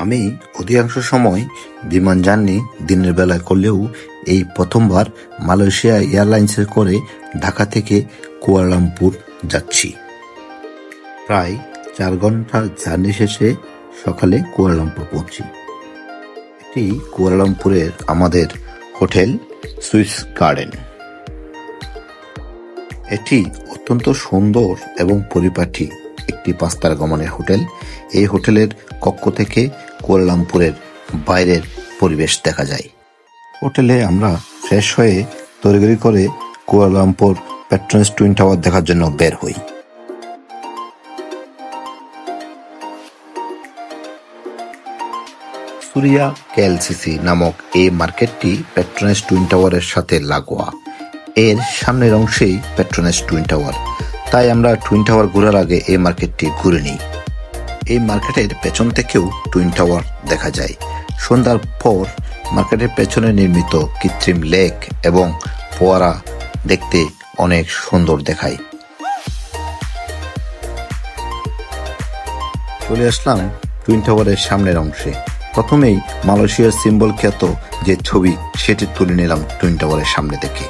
আমি অধিকাংশ সময় বিমান জার্নি দিনের বেলায় করলেও এই প্রথমবার মালয়েশিয়া এয়ারলাইন্সে করে ঢাকা থেকে কুয়ালালামপুর যাচ্ছি। প্রায় চার ঘণ্টা জার্নি শেষে সকালে কুয়ালালামপুর পৌঁছি। এটি কুয়ালালামপুরের আমাদের হোটেল সুইস গার্ডেন। এটি অত্যন্ত সুন্দর এবং পরিপাটি একটি পাঁচতারা গমনের হোটেল। এই হোটেলের কক্ষ থেকে কুয়ালালামপুরের বাইরের পরিবেশ দেখা যায়। হোটেলে আমরা ফ্রেশ হয়ে তড়িঘড়ি করে কুয়ালালামপুর পেট্রোনেস টুইন টাওয়ার দেখার জন্য বের হই। সুরিয়া কেএলসিসি নামক এই মার্কেটটি পেট্রোনেস টুইন টাওয়ারের সাথে লাগোয়া। এর সামনের অংশেই পেট্রোনেস টুইন টাওয়ার। তাই আমরা টুইন টাওয়ার ঘোরার আগে এই মার্কেটটি ঘুরে নিই। এই মার্কেটের পেছন থেকেও টুইন টাওয়ার দেখা যায়। সন্ধ্যার পর মার্কেটের পেছনে নির্মিত কৃত্রিম লেক এবং ফোয়ারা দেখতে অনেক সুন্দর দেখায়। চলে আসলাম টুইন টাওয়ারের সামনের অংশে। প্রথমেই মালয়েশিয়ার সিম্বল খ্যাত যে ছবি, সেটি তুলে নিলাম টুইন টাওয়ারের সামনে থেকে।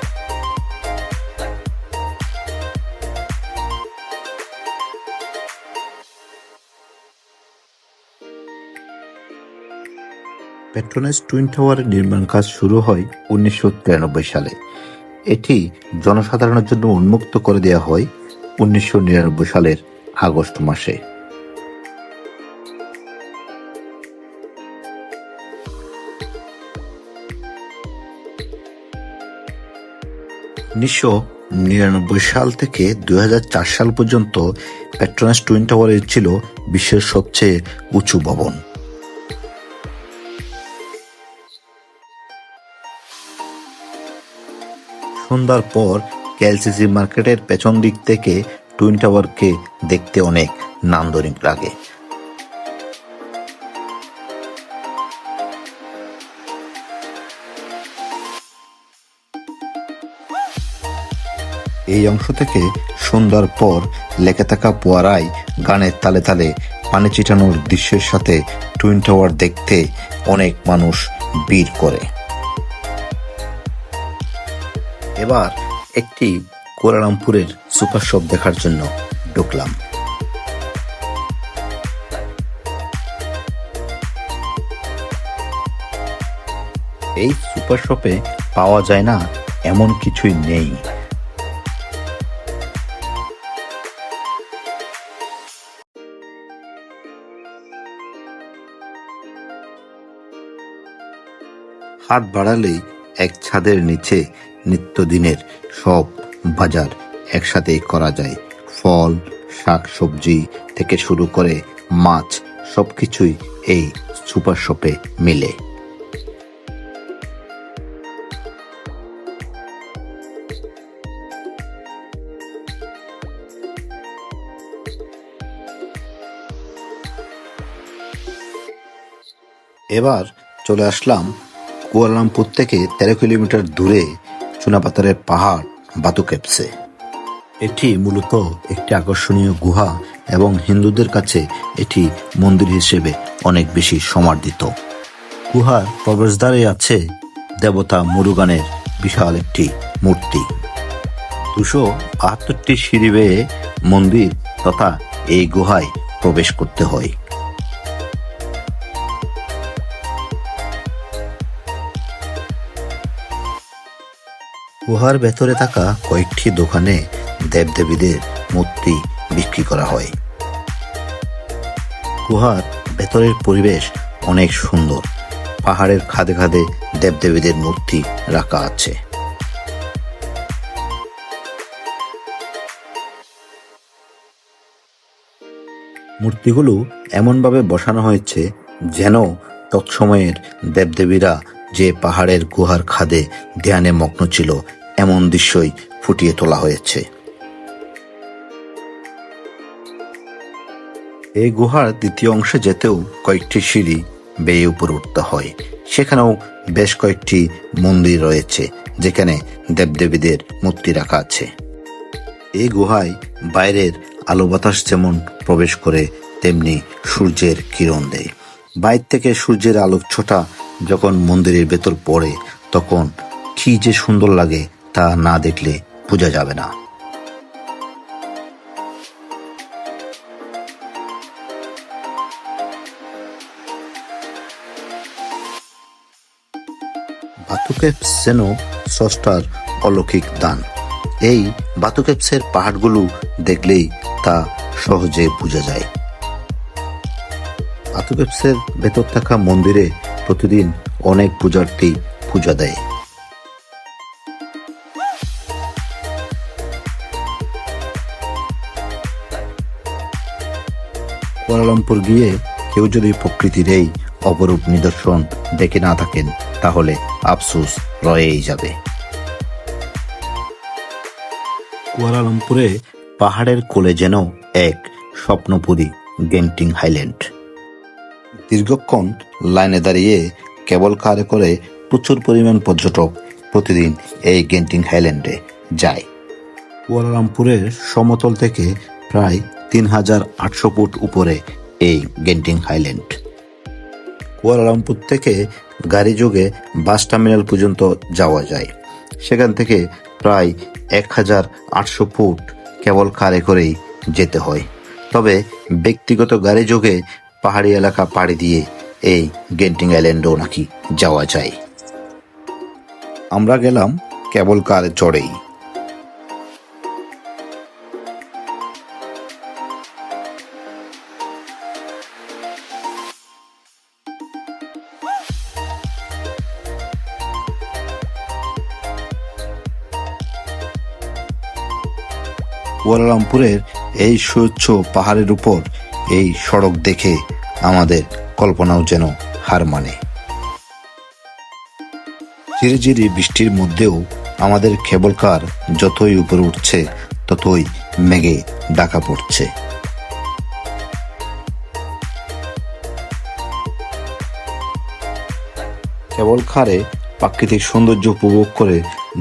পেট্রোনেস টুইন টাওয়ারের নির্মাণ কাজ শুরু হয় উনিশশো তিরানব্বই সালে। এটি জনসাধারণের জন্য উন্মুক্ত করে দেওয়া হয় উনিশশো নিরানব্বই সালের আগস্ট মাসে। উনিশশো নিরানব্বই সাল থেকে দুই হাজার চার সাল পর্যন্ত পেট্রোনাস টুইন টাওয়ার ছিল বিশ্বের সবচেয়ে উঁচু ভবন। সন্ধ্যার পর কেএলসিসি মার্কেটের পেছন দিক থেকে টুইন টাওয়ারকে দেখতে অনেক নান্দনিক লাগে। এই অংশ থেকে সন্ধ্যার পর লেগে থাকা পোয়ারায় গানের তালে তালে পানি ছিটানোর দৃশ্যের সাথে টুইন টাওয়ার দেখতে অনেক মানুষ ভিড় করে। এবার একটি কোয়ালালামপুরের সুপার শপ দেখার জন্য ঢুকলাম। এই সুপার শপে পাওয়া যায় না এমন কিছুই নেই। হাত বাড়ালেই এক ছাদের নিচে নিত্যদিনের সব বাজার একসাথেই করা যায়। ফল শাক সবজি থেকে শুরু করে মাছ, সবকিছুই এই সুপার শপে মিলে। এবার চলে আসলাম কুয়ালালামপুর থেকে তেরো কিলোমিটার দূরে চুনাপাতারের পাহাড় বাতু ক্যাপসে এটি মূলত একটি আকর্ষণীয় গুহা এবং হিন্দুদের কাছে এটি মন্দির হিসেবে অনেক বেশি সমাদৃত। গুহার প্রবেশদ্বারে আছে দেবতা মুরুগানের বিশাল একটি মূর্তি। দুশো বাহাত্তরটি সিঁড়ি বেয়ে মন্দির তথা এই গুহায় প্রবেশ করতে হয়। গুহার ভেতরে থাকা কয়েকটি দোকানে দেবদেবীদের মূর্তি বিক্রি করা হয়। গুহার ভেতরের পরিবেশ অনেক সুন্দর। পাহাড়ের খাদে খাদে দেবদেবীদের মূর্তি রাখা আছে। মূর্তিগুলো এমনভাবে বসানো হয়েছে যেন তৎসময়ের দেবদেবীরা যে পাহাড়ের গুহার খাদে ধ্যানে মগ্ন ছিল এমন দৃশ্যই ফুটিয়ে তোলা হয়েছে। এই গুহার দ্বিতীয় অংশে যেতেও কয়েকটি সিঁড়ি বেয়ে উপরে উঠতে হয়। সেখানেও বেশ কয়েকটি মন্দির রয়েছে, যেখানে দেবদেবীদের মূর্তি রাখা আছে। এই গুহায় বাইরের আলো বাতাস যেমন প্রবেশ করে, তেমনি সূর্যের কিরণ দেয়। বাইর থেকে সূর্যের আলোক ছোটা যখন মন্দিরের ভেতর পড়ে, তখন কি যে সুন্দর লাগে তা না দেখলে বোঝা যাবে না। অলৌকিক দান। এই বাতুকেপসের পাহাড়গুলো দেখলেই তা সহজে বোঝা যায়। বাতুকেপসের ভেতর থাকা মন্দিরে প্রতিদিন অনেক পূজার্থী পূজা দেয়। কুয়ালালামপুর গিয়ে কেউ যদি প্রকৃতির এই অপরূপ নিদর্শন দেখে না থাকেন তাহলে আফসোস রয়েই যাবে। কুয়ালালামপুরে পাহাড়ের কোলে যেন এক স্বপ্নপুরী গেন্টিং হাইল্যান্ড। দীর্ঘক্ষণ লাইনে দাঁড়িয়ে কেবল কারে করে প্রচুর পরিমাণ পর্যটক প্রতিদিন এই গেন্টিং হাইল্যান্ডে যায়। কুয়ালালামপুরের সমতল থেকে প্রায় তিন হাজার আটশো ফুট উপরে এই গেন্টিং হাইল্যান্ড। কুয়ালালামপুর থেকে গাড়ি যোগে বাস টার্মিনাল পর্যন্ত যাওয়া যায়। সেখান থেকে প্রায় এক হাজার আটশো ফুট কেবল কারে করেই যেতে হয়। তবে ব্যক্তিগত গাড়ি যোগে পাহাড়ি এলাকা পাড়ি দিয়ে এই গেন্টিং আইল্যান্ডও নাকি যাওয়া যায়। আমরা গেলাম কেবল কার চড়েই। কুয়ালালামপুরের এই সুউচ্চ পাহাড়ের উপর এই সড়ক দেখে আমাদের কল্পনাও যেন হার মানে। ঝিরিঝিরি বৃষ্টির মধ্যেও আমাদের কেবল কার যতই উপরে উঠছে, ততই মেঘে ডাকা পড়ছে। কেবল খারে প্রাকৃতিক সৌন্দর্য উপভোগ করে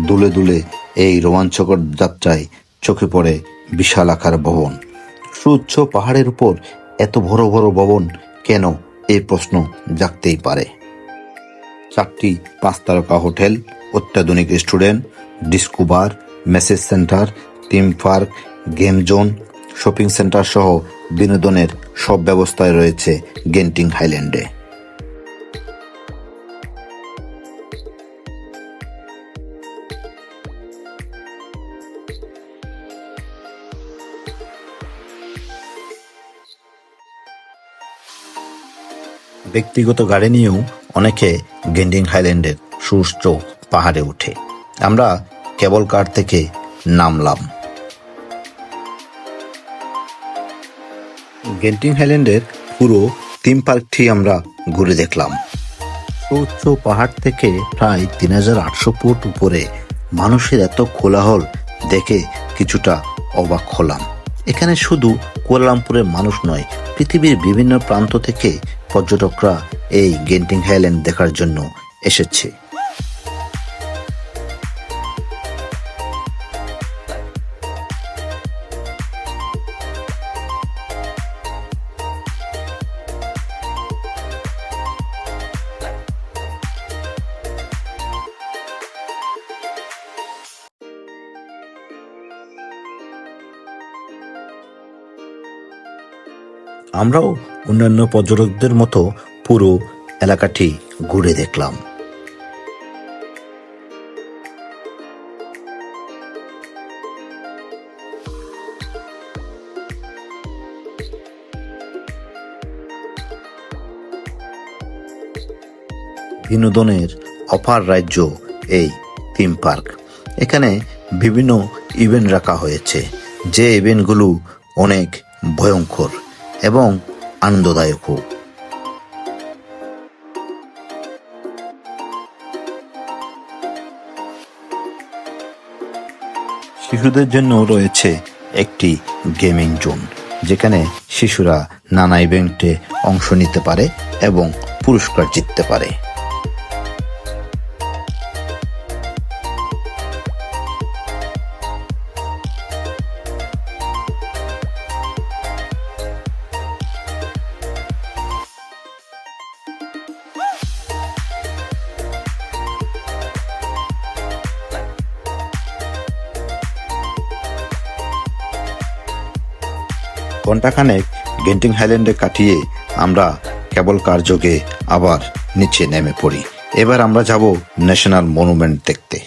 দুলে দুলে এই রোমাঞ্চকর যাত্রায় চোখে পড়ে বিশাল আকার ভবন। সুউচ্চ পাহাড়ের উপর এত বড় বড় ভবন কেন এই প্রশ্ন জাগতেই পারে? চারটি পাঁচ তারকা হোটেল, অত্যাধুনিক restaurant disco bar massage centre, theme park, game zone, shopping centre সহ বিনোদনের সব ব্যবস্থায় রয়েছে গেন্টিং হাইল্যান্ডে। ব্যক্তিগত গাড়ি নিয়েও অনেকে গেন্ডিং হাইল্যান্ডের সুউচ্চ পাহাড়ে ওঠে। আমরা কেবল কার থেকে নামলাম। গেন্টিং হাইল্যান্ডের পুরো থিম পার্কটি আমরা ঘুরে দেখলাম। সুউচ্চ পাহাড় থেকে প্রায় তিন হাজার আটশো ফুট উপরে মানুষের এত কোলাহল দেখে কিছুটা অবাক হলাম। এখানে শুধু কুয়ালালামপুরের মানুষ নয়, পৃথিবীর বিভিন্ন প্রান্ত থেকে পর্যটকরা এই গেন্টিং হাইল্যান্ড দেখার জন্য এসেছে। আমরাও অন্যান্য পর্যটকদের মতো পুরো এলাকাটি ঘুরে দেখলাম। বিনোদনের অপার রাজ্য এই থিম পার্ক। এখানে বিভিন্ন ইভেন্ট রাখা হয়েছে। যে ইভেন্টগুলো অনেক ভয়ঙ্কর। এবং আনন্দদায়কও শিশুদের জন্য রয়েছে একটি গেমিং জোন, যেখানে শিশুরা নানা ইভেন্টে অংশ নিতে পারে এবং পুরস্কার জিততে পারে। ঘণ্টাখানেক গেন্টিং হাইল্যান্ডে কাটিয়ে আমরা কেবল কার যোগে আবার নিচে নেমে পড়ি। এবার আমরা যাব ন্যাশনাল মনুমেন্ট দেখতে।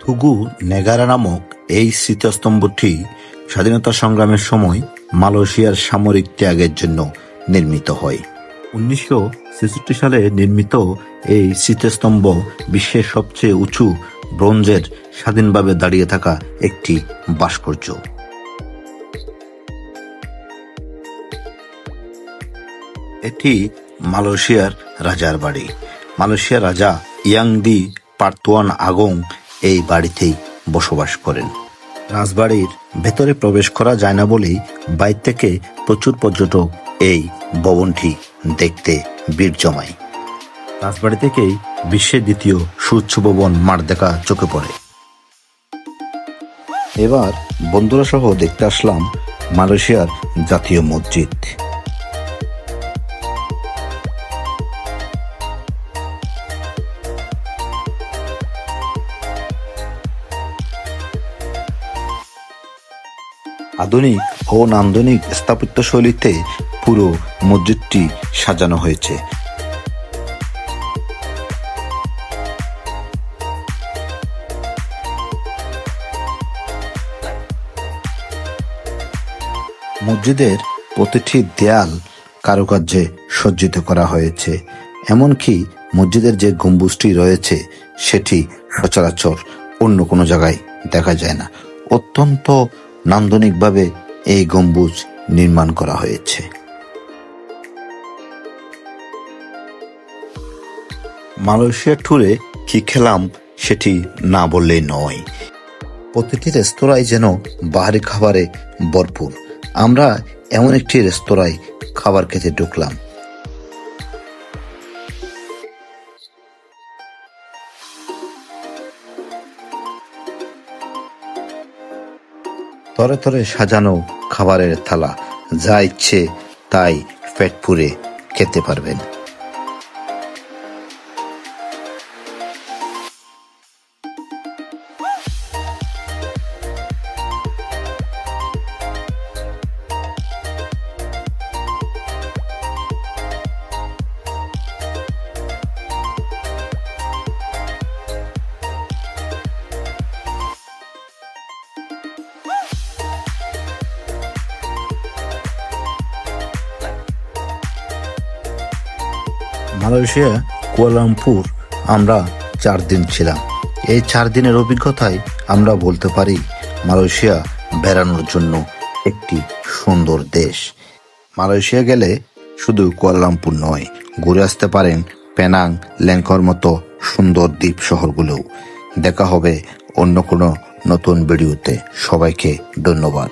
থুগু নেগারা নামক এই স্মৃতিস্তম্ভটি স্বাধীনতা সংগ্রামের সময় মালয়েশিয়ার সামরিক ত্যাগের জন্য নির্মিত হয়। উনিশশো ছেষট্টি সালে নির্মিত এই স্মৃতিস্তম্ভ বিশ্বের সবচেয়ে উঁচু ব্রোঞ্জের স্বাধীনভাবে দাঁড়িয়ে থাকা একটি ভাস্কর্য। এটি মালয়েশিয়ার রাজার বাড়ি। মালয়েশিয়ার রাজা ইয়াংদি পার্তুয়ান আগং এই বাড়িতেই বসবাস করেন। রাজবাড়ির ভেতরে প্রবেশ করা যায় না বলেই বাইর থেকে প্রচুর পর্যটক এই ভবনটি দেখতে ভিড় জমায়। রাজবাড়ি থেকেই বিশ্বের দ্বিতীয় সুউচ্চ ভবন মাঠ দেখা চোখে পড়ে। এবার বন্ধুরা সহ দেখতে আসলাম মালয়েশিয়ার জাতীয় মসজিদ। আধুনিক ও নান্দনিক স্থাপত্য শৈলীতে পুরো মসজিদটি সাজানো হয়েছে। মসজিদের প্রতিটি দেয়াল কারুকার্যে সজ্জিত করা হয়েছে। এমনকি মসজিদের যে গম্বুজটি রয়েছে, সেটি সচরাচর অন্য কোনো জায়গায় দেখা যায় না। অত্যন্ত নান্দনিকভাবে এই গম্বুজ নির্মাণ করা হয়েছে। মালয়েশিয়া ট্যুরে কি খেলাম সেটি না বললেই নয়। প্রতিটি রেস্তোরাঁয় যেন বাহারি খাবারে ভরপুর। আমরা এমন একটি রেস্তোরাঁয় খাবার খেতে ঢুকলাম। তরে তরে সাজানো খাবারের থালা, যা ইচ্ছে তাই পেট পুরে খেতে পারবেন। মালয়েশিয়া কুয়ালালামপুর আমরা চার দিন ছিলাম। এই চার দিনের অভিজ্ঞতায় আমরা বলতে পারি মালয়েশিয়া বেড়ানোর জন্য একটি সুন্দর দেশ। মালয়েশিয়া গেলে শুধু কুয়ালালামপুর নয়, ঘুরে আসতে পারেন পেনাং, ল্যাংকর মতো সুন্দর দ্বীপ শহরগুলোও। দেখা হবে অন্য কোনো নতুন ভিডিওতে। সবাইকে ধন্যবাদ।